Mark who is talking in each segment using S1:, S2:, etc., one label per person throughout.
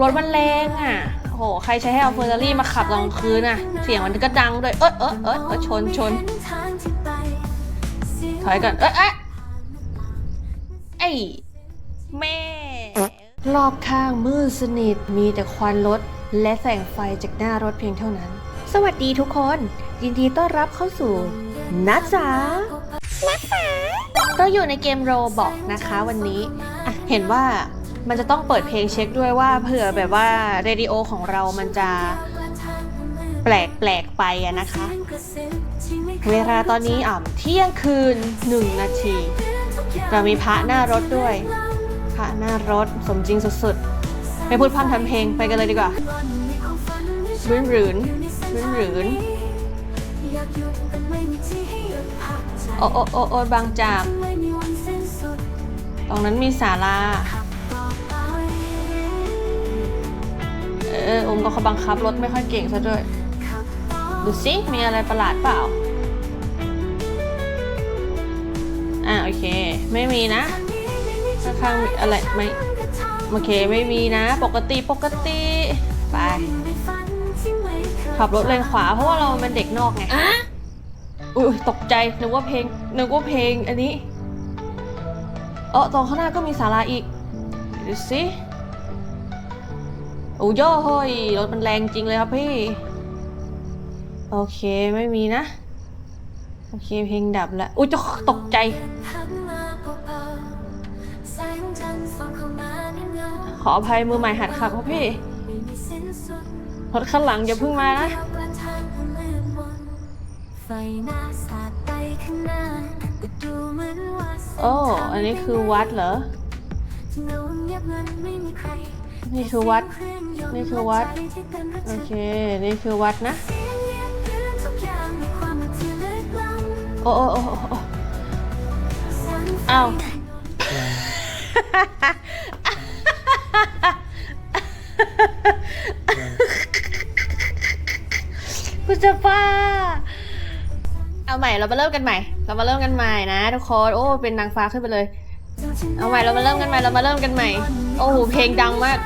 S1: รถมันแรงอะโอ้โห ใครใช้ให้เอาเฟอร์รารี่มาขับตอนกลางคืนน่ะ เสียงมันก็ดังด้วย เอยเอยเอยเอยชนชน ถอยก่อน เอยเอยไอ้แม่ รอบข้างมืดสนิท มีแต่ควันรถ และแสงไฟจากหน้ารถเพียงเท่านั้น สวัสดีทุกคน ยินดีต้อนรับเข้าสู่นัทจ๋านัทจ๋าก็อยู่ในเกมโรบอกนะคะวันนี้อะเห็นว่า มันจะต้องเปิดเพลงเช็คด้วยว่าเผื่อแบบว่าเรดิโอของเรามันจะแปลกแปลกไปอะนะคะ เวลาตอนนี้อะเที่ยงคืนหนึ่งนาทีเรามีพระหน้ารถด้วย พระหน้ารถสมจริงสุดๆ ไม่พูดพร่ำทำเพลงไปกันเลยดีกว่ารื่นรื่นรื่นรื่นโอ้โอ้โอ้โอ้บางจาก ตรงนั้นมีศาลา เอออมก็เขาบังคับรถไม่ค่อยเก่งซะด้วย ดูสิมีอะไรประหลาดเปล่า อ่าโอเค ไม่มีนะ ข้างๆมีอะไรไม่โอเคไม่มีนะ ปกติปกติไปขับรถเลนขวาเพราะว่าเราเป็นเด็กนอกไงอุ้ยตกใจนึกว่าเพลงนึกว่าเพลงอันนี้เออตรงข้างหน้าก็มีศาลาอีกดูสิ โอ้ยโห้ยรถมันแรงจริงเลยครับพี่ โอเคไม่มีนะ โอเคเพลงดับแล้วอุ้ยจะตกใจขออภัยมือใหม่หัดขับครับพี่รถข้างหลังอย่าเพิ่งมานะโอ้อันนี้คือวัดเหรอ นี่คือวัด นี่คือวัด โอเค นี่คือวัดนะ โอ้โอ้โอ้โอ้โอ้อ้าวกูจะบ้า เอาใหม่เรามาเริ่มกันใหม่ เรามาเริ่มกันใหม่นะทุกคน โอ้ เป็นนางฟ้าขึ้นไปเลย เอาใหม่เรามาเริ่มกันใหม่ เรามาเริ่มกันใหม่ โอ้โห เพลงดังมาก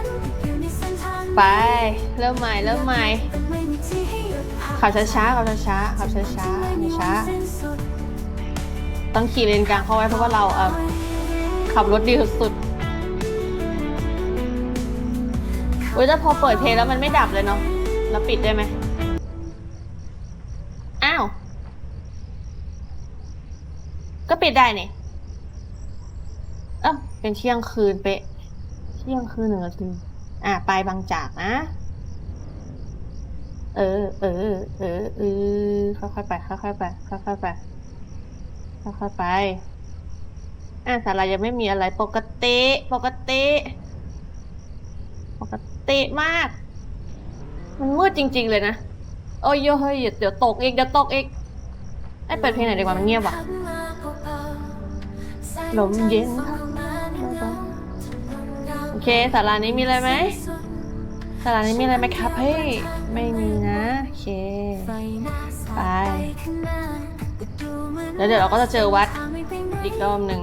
S1: ไปเริ่มใหม่เริ่มใหม่ขับช้าๆขับช้าๆขับช้าๆช้าต้องขี่เลนกลางเข้าไว้เพราะว่าเราเออขับรถดีสุดๆอุ้ยแต่พอเปิดเพลงแล้วมันไม่ดับเลยเนาะเราปิดได้ไหมอ้าว ก็ปิดได้นี่เอ้าเป็นเที่ยงคืนเป๊ะ เที่ยงคืนหนึ่งนาที อะไปบางจากนะ เออ เออ เออเออค่อยๆไป ค่อยๆไป ค่อยๆไป ค่อยๆไป อะสารายังไม่มีอะไร ปกติ ปกติ ปกติมาก มันมืดจริง ๆ เลยนะ โอ้ยเฮ้ยเดี๋ยวตกอีก เดี๋ยวตกอีกไอ้เปิดเพลงไหนดีกว่ามันเงียบว่ะลมเย็น เคสารานี้มีอะไรไหมสารานี้มีอะไรไหมครับเฮ้ยไม่มีนะโอเคไปแล้วเดี๋ยวเราก็จะเจอวัดอีกรอบหนึ่ง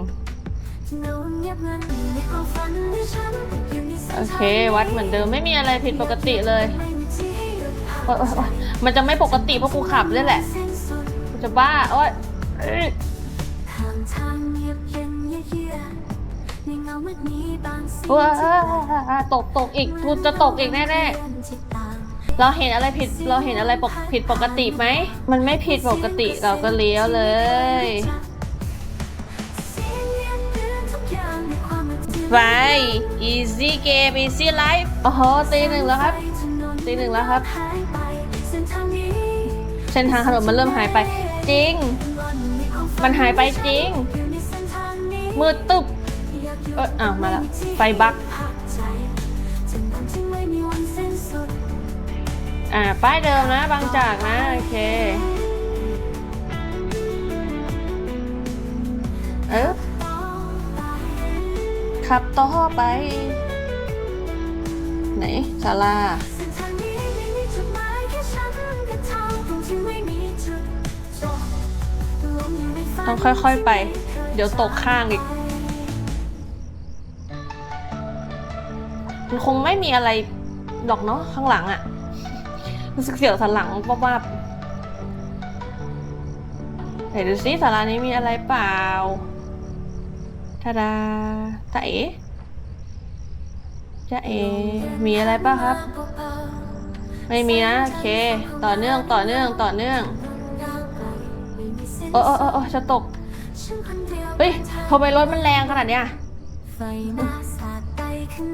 S1: โอเค วัดเหมือนเดิมไม่มีอะไรผิดปกติเลยโอ๊ยโอ๊ยโอ๊ยมันจะไม่ปกติเพราะกูขับนี่แหละกูจะบ้าโอ๊ยเอ้ย ว้าตกตกอีกกูจะตกอีกแน่ๆ เราเห็นอะไรผิด เราเห็นอะไรปกผิดปกติไหม มันไม่ผิดปกติเราก็เลี้ยวเลย ไป easy game easy life โอ้โหตีหนึ่งแล้วครับ ตีหนึ่งแล้วครับ เส้นทางถนนมันเริ่มหายไป จริง มันหายไปจริง มืดตึบ เอออ้าวมาแล้วไฟบักอ่า ป้ายเดิมนะบางจากนะ โอเค เออขับต่อไป ไหนศาลาต้องค่อยๆไป เดี๋ยวตกข้างอีก มันคงไม่มีอะไรดอกเนาะข้างหลังอะรู้สึกเสียวสันหลังว่าว่าบไหนดูซิศาลานี้มีอะไรเปล่าทาดาตาเอ๋จะเอ๋มีอะไรป่ะครับ ไม่มีนะ โอเค ต่อเนื่องต่อเนื่องต่อเนื่องโอ้โอ้โอ้โอ้จะตก เฮ้ยทำไมรถมันแรงขนาดเนี้ย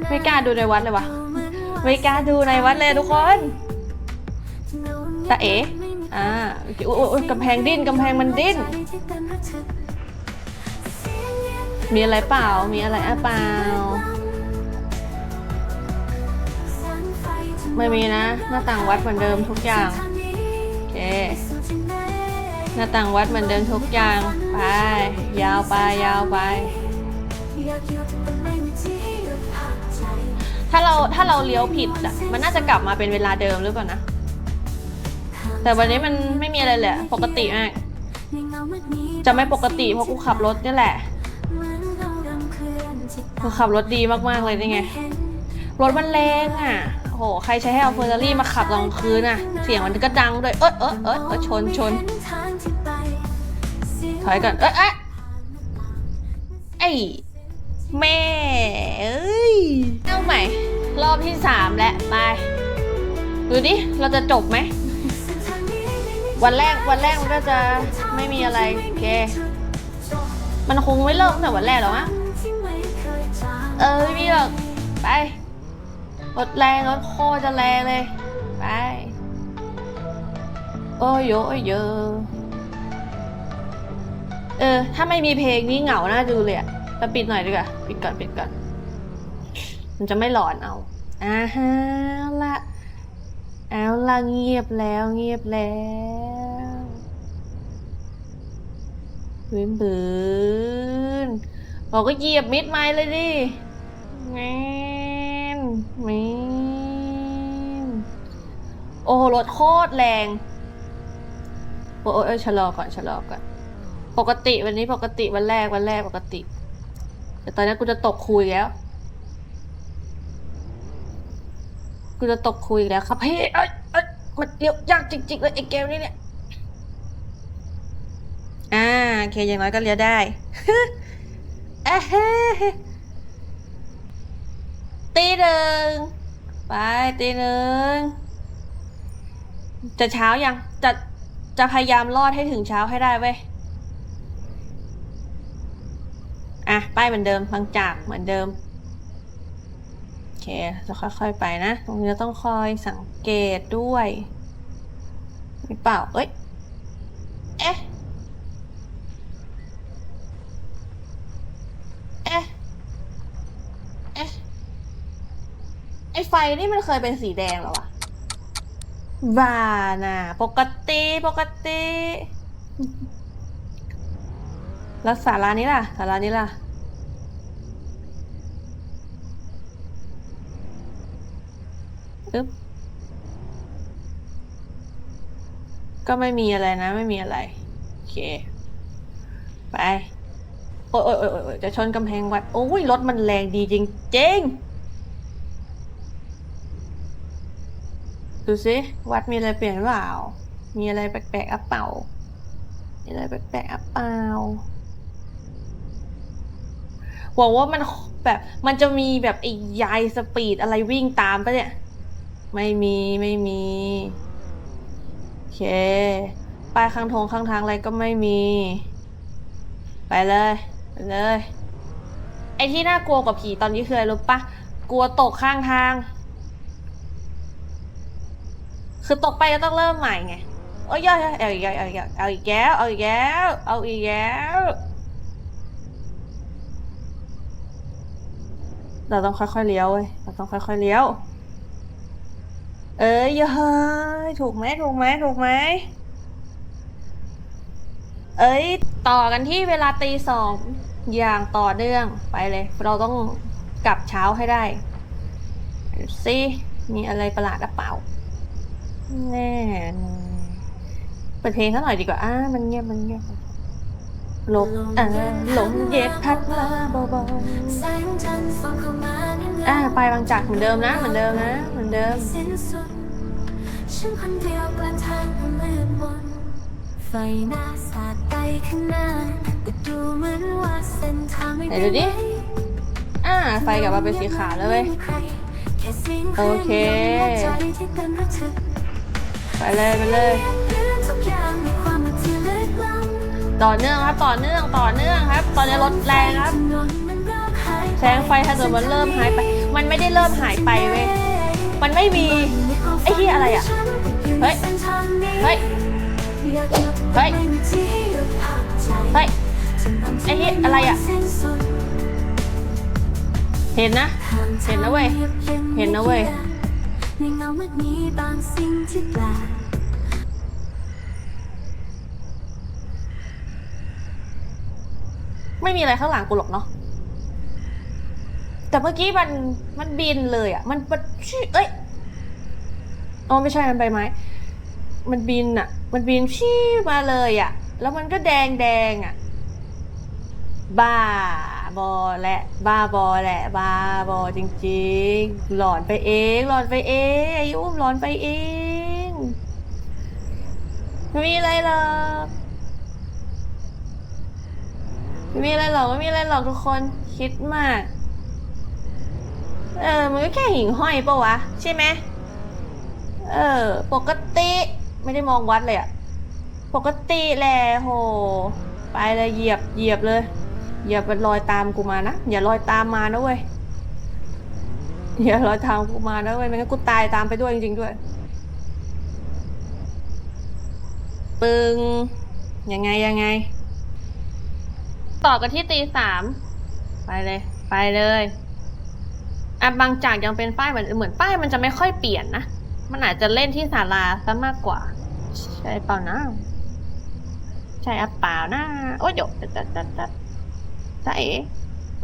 S1: ไม่กล้าดูในวัดเลยวะไม่กล้าดูในวัดเลยทุกคนตาเอ๋อ่าโอ้ยกำแพงดิ้นกำแพงมันดิ้น มีอะไรเปล่า มีอะไรอะเปล่า ไม่มีนะ หน้าต่างวัดเหมือนเดิมทุกอย่าง โอเค หน้าต่างวัดเหมือนเดิมทุกอย่าง ไป ยาวไป ยาวไป ถ้าเราถ้าเราเลี้ยวผิดอะมันน่าจะกลับมาเป็นเวลาเดิมหรือเปล่านะ แต่วันนี้มันไม่มีอะไรเลยอะปกติมากจะไม่ปกติเพราะกูขับรถนี่แหละกูขับรถดีมากๆเลยนี่ไง รถมันแรงอะโหใครใช้ให้เอาเฟอร์รารี่มาขับตอนกลางคืนอะ เสียงมันก็ดังด้วยเออเออเออเออชนชนถอยก่อนเอ้ยเอ้ยไอ้แม่เอ้ย เอาใหม่ รอบที่สามแล้วไป ดูดิ เราจะจบไหม วันแรกวันแรกมันก็จะไม่มีอะไรโอเค มันคงไม่เลิกตั้งแต่วันแรกหรอกมั้งเออไม่มีหรอกไปรถแรงรถโคจะแรงเลย ไป โอ้ยโอ้ยเยอะเออ ถ้าไม่มีเพลงนี้เหงาน่าดูเลยอะแต่ปิดหน่อยดีกว่า ปิดก่อน ปิดก่อน มันจะไม่หลอนเอาอ่าฮะละเอาละเงียบแล้วเงียบแล้วบืนบืนบอกก็เหยียบมิดไม้เลยดิแมนแมนโอ้รถโคตรแรงโอ้ยโอ้ยชะลอก่อนชะลอก่อน ปกติวันนี้ปกติวันแรกวันแรกปกติ แต่ตอนนี้กูจะตกคุยแล้ว กูจะตกคุยแล้วครับเฮ้ยเอ้ยเอ้ยมันเลี้ยวยากจริงๆเลยไอ้เกมนี้เนี่ย อ่าโอเคอย่างน้อยก็เลี้ยวได้เอ้เฮ้ตีหนึ่งไปตีหนึ่งจะเช้ายัง จะจะพยายามรอดให้ถึงเช้าให้ได้เว้ย อะ ป้ายเหมือนเดิมบางจากเหมือนเดิมโอ เคจะค่อยๆไปนะ ตรงนี้เราต้องคอยสังเกตด้วยมีเปล่า เอ้ย เอ๊ะ เอ๊ะ เอ๊ะ ไอไฟนี่มันเคยเป็นสีแดงเหรอวะบ้าน่ะ ปกติ ปกติ แล้วสารานี้ล่ะ สารานี้ล่ะ ก็ไม่มีอะไรนะ ไม่มีอะไร โอเค ไปโอ้ยโอ้ยโอ้ยโอ้ยจะชนกำแพงวัด โอ้ยรถมันแรงดีจริงจริงดูสิวัดมีอะไรเปลี่ยนเปล่า มีอะไรแปลกๆอะเปล่า มีอะไรแปลกๆอะเปล่าหวังว่ามันแบบมันจะมีแบบไอ้ยายสปีดอะไรวิ่งตามปะเนี่ย ไม่มีไม่มี เค ป้ายข้างทงข้างทางอะไรก็ไม่มี ไปเลย ไปเลย ไอ้ที่น่ากลัวกว่าผีตอนนี้คืออะไรรู้ปะกลัวตกข้างทาง คือตกไปก็ต้องเริ่มใหม่ไงโอ้ยเอาเอาอีกเอาอีกแล้วเอาอีกแล้วเอาอีกแล้วเอาอีกแล้วเราต้องค่อยๆเลี้ยวเว้ยเราต้องค่อยๆเลี้ยว เอ้ยเฮ้ยถูกไหมถูกไหมถูกไหมเอ้ย ต่อกันที่เวลาตีสองอย่างต่อเนื่องไปเลย เราต้องกลับเช้าให้ได้ดูสิมีอะไรประหลาดหรือเปล่าแน่เปิดเพลงซะหน่อยดีกว่าอ่ามันเงียบมันเงียบ ลมเออลมเย็ดพัดมาเบา
S2: แสงจันทร์ส่องเข้ามาเนีย
S1: ๆอ่าไปบางจากเหมือนเดิมนะ เหมือนเดิมนะ เหมือนเดิม
S2: สิ้นสุดฉันคนเดียวกลางทางมืดมนไฟหน้าสาดไปข้างหน้าแต่ดูเหมือนว่าเส้นทางไม่
S1: ไหนดูดิอ่าไฟกลับมาเป็นสีขาวแล้วเว้ยโอเค ไปเลยไปเลย ต่อเนื่องครับ ต่อเนื่องต่อเนื่องครับ ตอนนี้รถแรงครับแสงไฟถ้าเกิดมันเริ่มหายไป มันไม่ได้เริ่มหายไปเว้ยมันไม่มีไอ้เหี้ยอะไรอะเฮ้ยเฮ้ยเฮ้ยเฮ้ยไอ้เหี้ยอะไรอะเห็นนะ เห็นนะเว้ยเห็นนะเว้ย
S2: ในเงามืดนี้บางสิ่งที่แปลก
S1: ไม่มีอะไรข้างหลังกูหรอกเนาะแต่เมื่อกี้มันมันบินเลยอะ่ะ มันมันชิเอ้ยอ๋อไม่ใช่มันใบไม้ มันบินอะ่ะ มันบินชี้มาเลยอะ่ะ แล้วมันก็แดงแดงอะ่ะ บ้าบอแหละบ้าบอแหละบ้าบอจริง ๆ หลอนไปเอง หลอนไปเองไอ้อุ้มหลอนไปเองไม่มีอะไรหรอก ไม่มีอะไรหรอกไม่มีอะไรหรอกทุกคนคิดมาก เออ มันก็แค่หิ่งห้อยปะวะ ใช่ไหมเออ ปกติ ไม่ได้มองวัดเลยอะปกติแหละโห ไปเลยเหยียบเหยียบเลยอย่าไปลอยตามกูมานะอย่าลอยตามมานะเว้ยอย่าลอยตามกูมานะเว้ยไม่งั้นกูตายตามไปด้วยจริงๆด้วยปึงยังไงยังไง ต่อกันที่ตีสามไปเลย ไปเลยอะบางจากยังเป็นป้ายเหมือนเหมือนป้ายมันจะไม่ค่อยเปลี่ยนนะมันอาจจะเล่นที่ศาลาซะมากกว่า ใช่เปล่านะใช่อะเปล่านะโอ้ยเดี๋ยวตัดตัดตัดตัดใช่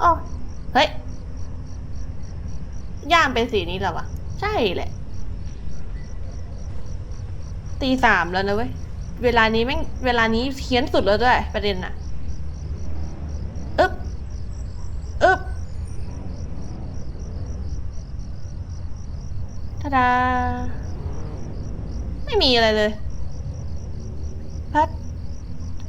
S1: อ๋อเฮ้ยย่ามเป็นสีนี้หรอวะใช่แหละ ตีสามแล้วนะเว้ย เวลานี้แม่งเวลานี้เฮี้ยนสุดแล้วด้วยประเด็นอะอึ๊บอึ๊บทา ดา ไม่มีอะไรเลย พัด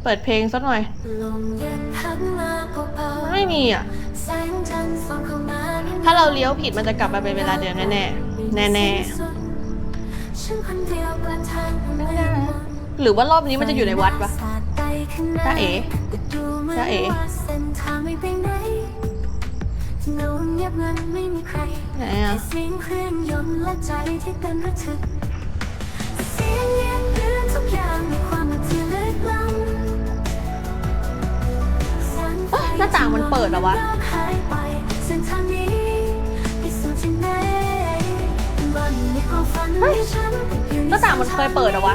S1: เปิดเพลงสักหน่อย
S2: ลมเย็นพัดมาเบา
S1: มันไม่มีอะ
S2: ๆแสงจันทร์ส่องเข้ามาใน
S1: ถ้าเราเลี้ยวผิดมันจะกลับมาเป็นเวลาเดิมแน่ๆแน่
S2: ฉันคนเดียวกลางทางมืดมน
S1: ๆหรือว่ารอบนี้มันจะอยู่ในวัดปะจ๊ะเอ๋จ๊ะเอ๋
S2: เงาเงียบเงินไม่มีใคร
S1: ไหน
S2: แค่
S1: อะ
S2: เสียงเครื่องยนต์และใจที่เต้นระทึกเสียงเงียบเรือนทุกอย่างมีความมืดที่ลึกล้ำแสงไฟ
S1: เอ้ยหน้าต่างมันเปิดเหรอวะ
S2: หายไปเส้นทางนี้ไปสู่ที่ไหนบ้านในความฝันที่ฉันอยู่
S1: หน้าต่างมันเคยเปิดเหรอวะ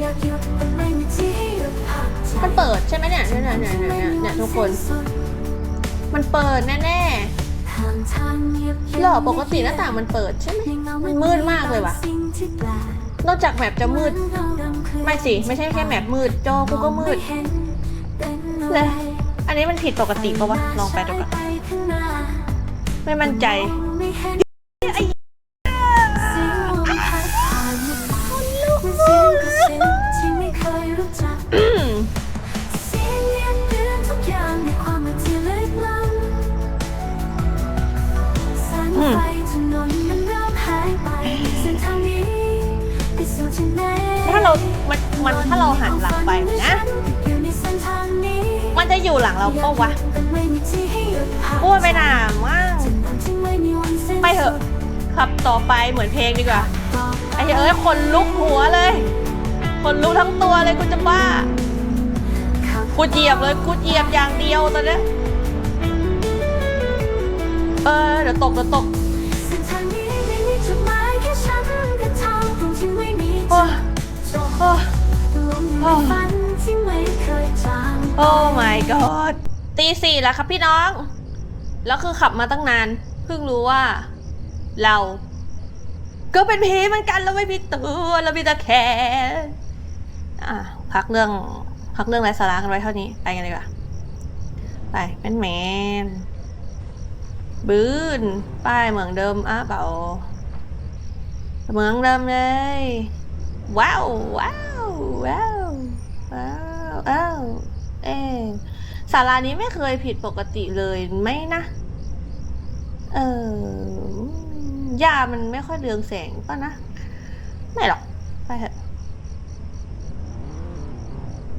S2: อยากหยุดแต่ไม่มีที่หยุดพักใจ
S1: มันเปิดใช่ไหมเนี่ยเนี่ยเนี่ยเนี่ยเนี่ยเนี่ยทุกคน มันเปิดแน่ๆหรอปกติหน้าต่างมันเปิดใช่ไหมมันมืดมากเลยว่ะ นอกจากแมปจะมืด ไม่สิ ไม่ใช่แค่แมปมืด จอกูก็มืดเลยอันนี้มันผิดปกติปะวะ ลองไปดูก่อนไม่มั่นใจ
S2: ถ้าเรา
S1: หันหลังไปนะ
S2: อยู่ในเส้นทางนี้
S1: มันจะอยู่หลังเราปะวะ
S2: แต่ไม่มีที่ให้หยุดพัก
S1: อ้วนไปหนาว่าง
S2: ที่ไม่มีวันสิ้น
S1: ไปเถอะขับต่อไปเหมือนเพลงดีกว่าไอ้เหี้ยเอ้ยคนลุกหัวเลย คนลุกทั้งตัวเลยกูจะบ้ากูเหยียบเลยกูเหยียบอย่างเดียวตอนเนี้ยเออเดี๋ยวตกเดี๋ยวตก
S2: เส้นทางนี้ไม่มีจุดหมายแค่ฉันกับเธอตรงที่ไม่มี
S1: โอ้
S2: จบ
S1: โอ้
S2: ลมใน ฝันที่ไม่เคยจาง
S1: โอ้ my god ตีสี่แล้วครับพี่น้อง แล้วคือขับมาตั้งนาน เพิ่งรู้ว่า เรา ก็เป็นผีเหมือนกันแล้วไม่มีตัวเรามีแต่แขนอะพักเรื่อง พักเรื่องไร้สาระกันไว้เท่านี้ ไปกันเลยดีกว่าไปแมนแมนบืนป้ายเหมืองเดิมอะเปล่าเหมืองเดิมเลย ว้าวว้าวว้าวว้าว อ้าวเอ๊ะศาลานี้ไม่เคยผิดปกติเลยไหมนะ เออยามันไม่ค่อยเรืองแสงป่ะนะ ไม่หรอก ไปเถอะ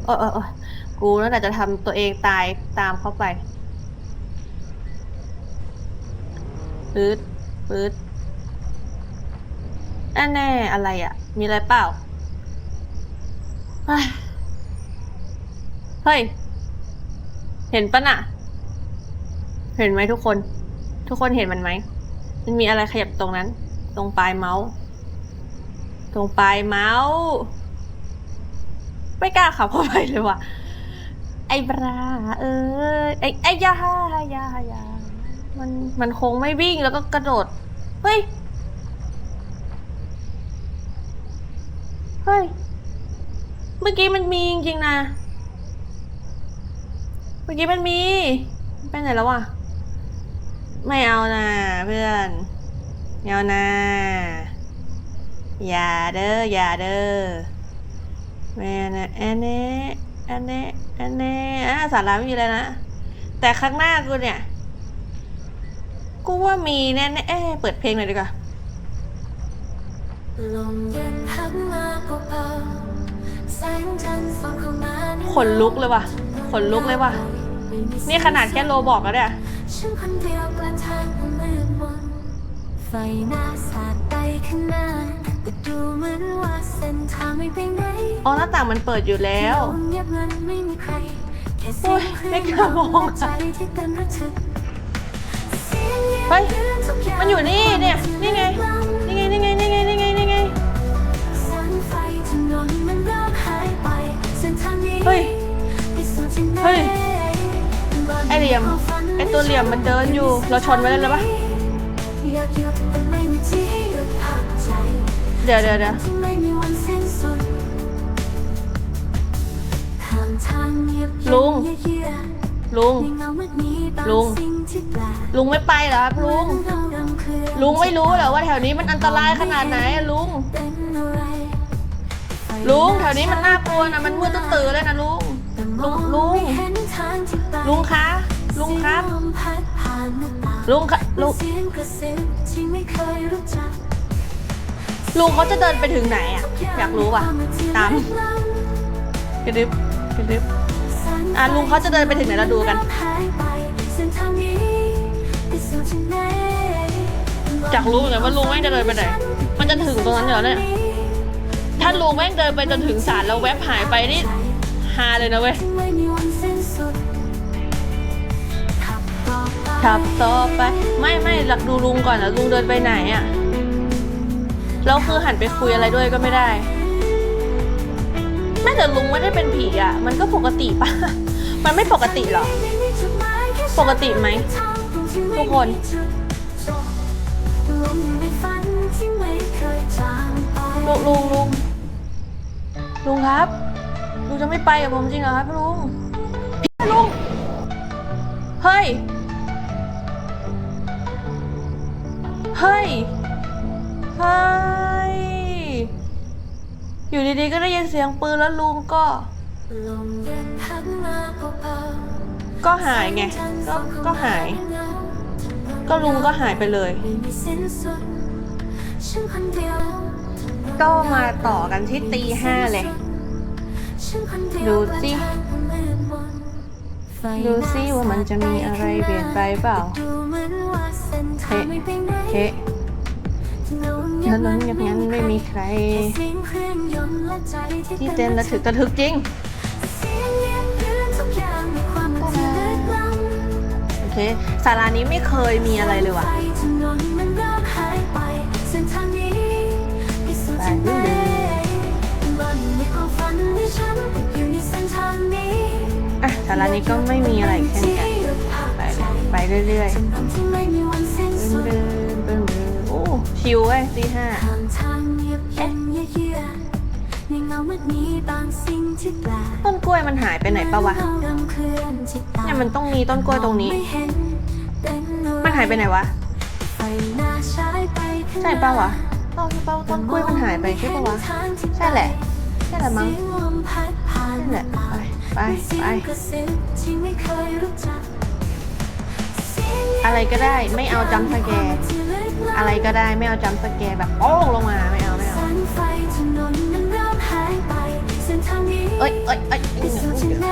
S1: โอ้ยโอ้ยกูนั่นแหละจะทำตัวเองตายตามเข้าไปปื๊ดปื๊ดแน่แน่ๆอะไรอะ่ะ มีอะไรเปล่า เฮ้ย เห็นปะน่ะ เห็นไหมทุกคน ทุกคนเห็นมันไหม มันมีอะไรขยับตรงนั้น ตรงปลายเมาส์ ตรงปลายเมาส์ ไม่กล้าขับเข้าไปเลยว่ะ ไอ้บราเอ้ยไอ้ไอ้ยายายามันมันคงไม่วิ่งแล้วก็กระโดด เฮ้ย เฮ้ย เมื่อกี้มันมีจริงๆนะ มื่อกี้มันมี ไปไหนแล้ววะ ไม่เอานะเพื่อนไม่เอานะอย่าเด้ออย่าเด้อแม่นะอันนี้อันนี้อันนี้อะสาระไม่มีแล้วนะ แต่ข้างหน้ากูเนี่ย กูว่ามีแน่ๆเอ๊ะเปิดเพลงหน่อยดีกว่า
S2: ลมเย็นพัดมาเบาๆแสงจันทร์ส่องเข้ามาใน
S1: ขนลุกเลยว่ะ ขนลุกเลยว่ะ นี่ขนาดแค่โลบอกแล้วเนี่ย
S2: ฉันคนเดียวกลางทางมืดมนไฟหน้าสาดไปข้างหน้าแต่ดูเหมือนว่าเส้นทางไม่เป็นไร
S1: อ๋อหน้าต่างมันเปิดอยู่แล้ว
S2: เงียบงันไม่มีใครแค่เสี
S1: โอ้
S2: ย
S1: ย
S2: งเพล
S1: ไม่
S2: ง
S1: กล้ามอง
S2: ใจที่เต้นระทึกเสียงเงียบ
S1: เฮ้ย
S2: เรื่องทุกอย่าง
S1: มันอยู่นี่เนี่ยนี่ไง
S2: มไอ
S1: ตัวเหลี่ยมมันเดินอยู่ เราชนไว้เลยเลยปะ
S2: อยากหยุดแต่ไม่มีที่หยุดพักใจ
S1: เดี๋ยวเดี๋ยวเดี๋ยว
S2: ที่ไม่มีวันสิ้นสุดทางทางเงียบ
S1: ลุง ลุง ลุง
S2: ลุ
S1: งไม่ไปเหรอครับลุง ลุงไม่รู้เหรอว่าแถวนี้มันอันตรายขนาดไหนลุง ลุงแถวนี้มันน่ากลัวนะมันมืดตื้อเลยนะลุง ลุ
S2: ง
S1: ลุงลุงคะ ลุงครับ
S2: เสียลมพัดผ่านหน้าต่าง
S1: ลุงคะลุง
S2: เสียงกระซิบที่ไม่เคยรู้จัก
S1: ลุงเขาจะเดินไปถึงไหนอะอยากรู้ว่ะ ตามกระดึบกระดึบอะลุงเขาจะเดินไปถึงไหนเราดูกันอยากรู้เหมือนกันว่าลุงแม่งจะเดินไปไหน มันจะถึงตรงนั้นเหรอเนี่ย ถ้าลุงแม่งเดินไปจนถึงศาลแล้วแวบหายไปนี่ฮาเลยนะเว้ย ขับต่อไป ไม่ไม่หลักดูลุงก่อนนะลุงเดินไปไหนอะแล้วคือหันไปคุยอะไรด้วยก็ไม่ได้แม้แต่ลุงไม่ได้เป็นผีอะมันก็ปกติปะมันไม่ปกติหรอ ปกติไหมทุกคนลุงลุงลุงลุงครับลุงจะไม่ไปกับผมจริงเหรอครับลุงพี่ลุงเฮ้ย เฮ้ย เฮ้ย อยู่ดีๆ ก็ได้ยินเสียงปืนแล้วลุงก็ ก็หายไง ก็ก็หาย ก็ลุงก็หายไปเลย ก็มาต่อกันที่ตีห้าเลย ดูสิดูสิว่ามันจะมีอะไรเปลี่ยนไปเปล่าเฮ้ เฮ้ถนนอย่างนั้นไม่มีใคร ที่เต้นระทึกระทึกจริงโอเคศาลานี้ไม่เคยมีอะไรเลยว่ะไปเรื่อยอะศาลานี้ก็ไม่มีอะไรเช่นกัน ไปเลยไปเรื่อยๆ ชิวเว้ยตีห้า
S2: ทางทางเงียบเย็นเยือกในในเงามืดนี้บางสิ่งที่แปลก
S1: ต้นกล้วยมันหายไปไหนปะวะ
S2: เงารำเคลื่อนที่ตา
S1: เนี่ยมันต้องมีต้นกล้วยตรงนี้
S2: ไม่เห็นเป็นอะไร
S1: มันหายไปไหนวะ
S2: ไฟหน้าฉายไปข้างหน้า
S1: ใช่ปะวะต้นต้นต้นกล้วยมันหายไปใช่ปะวะ ใช่แหละ ใช่แหละมั้ง
S2: เสียลมพัดผ่าน
S1: นั่นแหละไปไป
S2: เสีย
S1: ไป
S2: งกระซิบที่ไม่เคยรู้จักเสียง
S1: อะไรก็ได้ไม่เอาจำสแกร์
S2: ที่ลึกลับ
S1: อะไรก็ได้ไม่เอาจำสแกร์แบบโป้งลงมาไม่เอาไม่เอา
S2: แสงไฟถนนนั้นเริ่มหายไปเส้นทางนี้
S1: เอ้ยเอ้ยเอ้ย
S2: ไปสู่ที่ไหน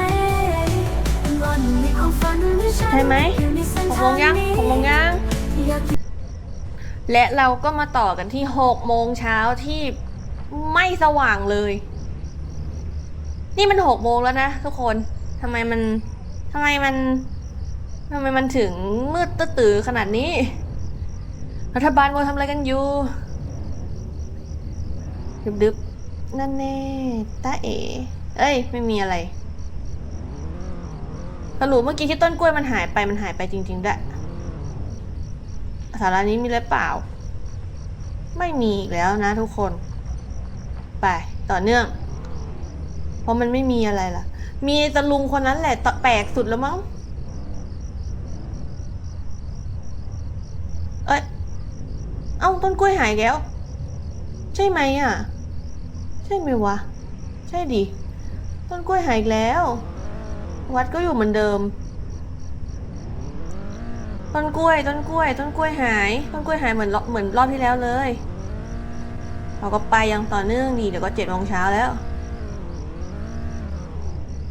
S2: หล่อนมีความฝันหรือฉัน
S1: ใช่ไหม
S2: อยู่ในเส้น
S1: หก
S2: ทา
S1: โมงยัง
S2: นี้
S1: หกโมงยัง
S2: อยาก
S1: และเราก็มาต่อกันที่หกโมงเช้าที่ไม่สว่างเลย นี่มันหกโมงแล้วนะทุกคนทำไมมันทำไมมันทำไมมันถึงมืดตื้อๆขนาดนี้ รัฐบาลมัวทำอะไรกันอยู่ ดึบๆนั่นแน่ตาเอ๋เอ้ย ไม่มีอะไรสรุปเมื่อกี้ที่ต้นกล้วยมันหายไปมันหายไปจริงๆด้วยสาระนี้มีอะไรเปล่า ไม่มีอีกแล้วนะทุกคน ไป ต่อเนื่อง เพราะมันไม่มีอะไรล่ะ มีตะลุงคนนั้นแหละตะแปลกสุดแล้วมั้ง เอ้ย เอ้าต้นกล้วยหายแล้ว ใช่ไหมอะ ใช่ไหมวะ ใช่ดิ ต้นกล้วยหายแล้ว วัดก็อยู่เหมือนเดิม ต้นกล้วย ต้นกล้วย ต้นกล้วยหาย ต้นกล้วยหายเหมือนรอบเหมือนรอบที่แล้วเลย เราก็ไปยังต่อเนื่องดีเดี๋ยวก็เจ็ดโมงเช้าแล้ว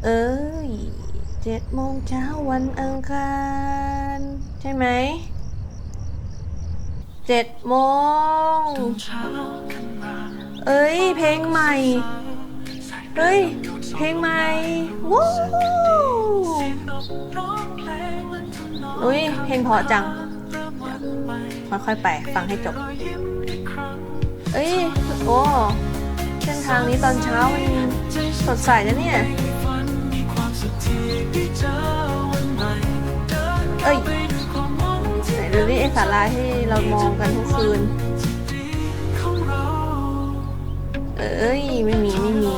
S1: เอ้ยเจ็ดโมงเช้าวันอังคาร ใช่ไหม เจ็ดโมง เอ้ย เพลงใหม่ เฮ้ย เพลงใหม่ วู้อุ้ย เพลงเพราะจัง มาค่อยไปฟังให้จบ เอ้ย โอ้เส้นทางนี้ตอนเช้ามันสดใสนะเนี่ย เอ้ย ไหนดูดิไอสาราที่เรามองกันทุกคืน เอ้ยไม่มีไม่มี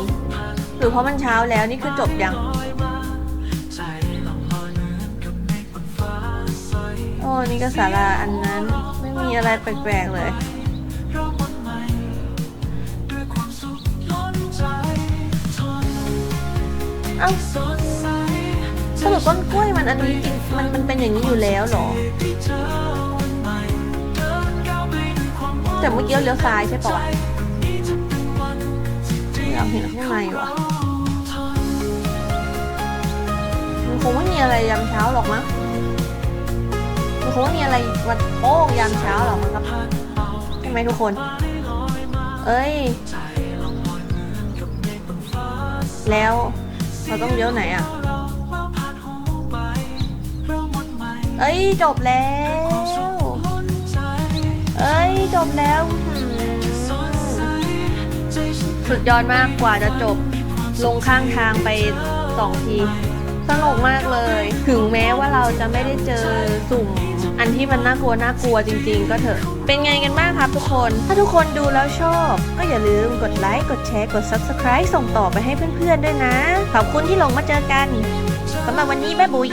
S1: หรือเพราะมันเช้าแล้วนี่คือจบยังโอ้นี่ก็สาราอันนั้นไม่มีอะไรแปลกๆเลยเอ้าสรุปต้นกล้วยมันอันนี้จริงมันมันเป็นอย่างนี้อยู่แล้วเหรอ แต่เมื่อกี้เราเลี้ยวซ้ายใช่ปะวะไม่อยากเห็นข้างในวะมันคงไม่มีอะไรยามเช้าหรอกมั้งมันคงไม่มีอะไรวันโป้งยามเช้าหรอกมั้งครับใช่ไหมทุกคน เอ้ย แล้วเราต้องเลี้ยวไหนอะ เอ้ยจบแล้วเอ้ย จบแล้วหืมสุดยอดมากกว่าจะจบลงข้างทางไปสองทีสนุกมากเลย ถึงแม้ว่าเราจะไม่ได้เจอสุ่ม อันที่มันน่ากลัวน่ากลัวจริง ๆ ก็เถอะ เป็นไงกันบ้างครับทุกคน ถ้าทุกคนดูแล้วชอบ ก็อย่าลืมกดไลค์ กดแชร์ กด Subscribe ส่งต่อไปให้เพื่อนๆด้วยนะ ขอบคุณที่ลงมาเจอกันสำหรับวันนี้บ๊ายบุย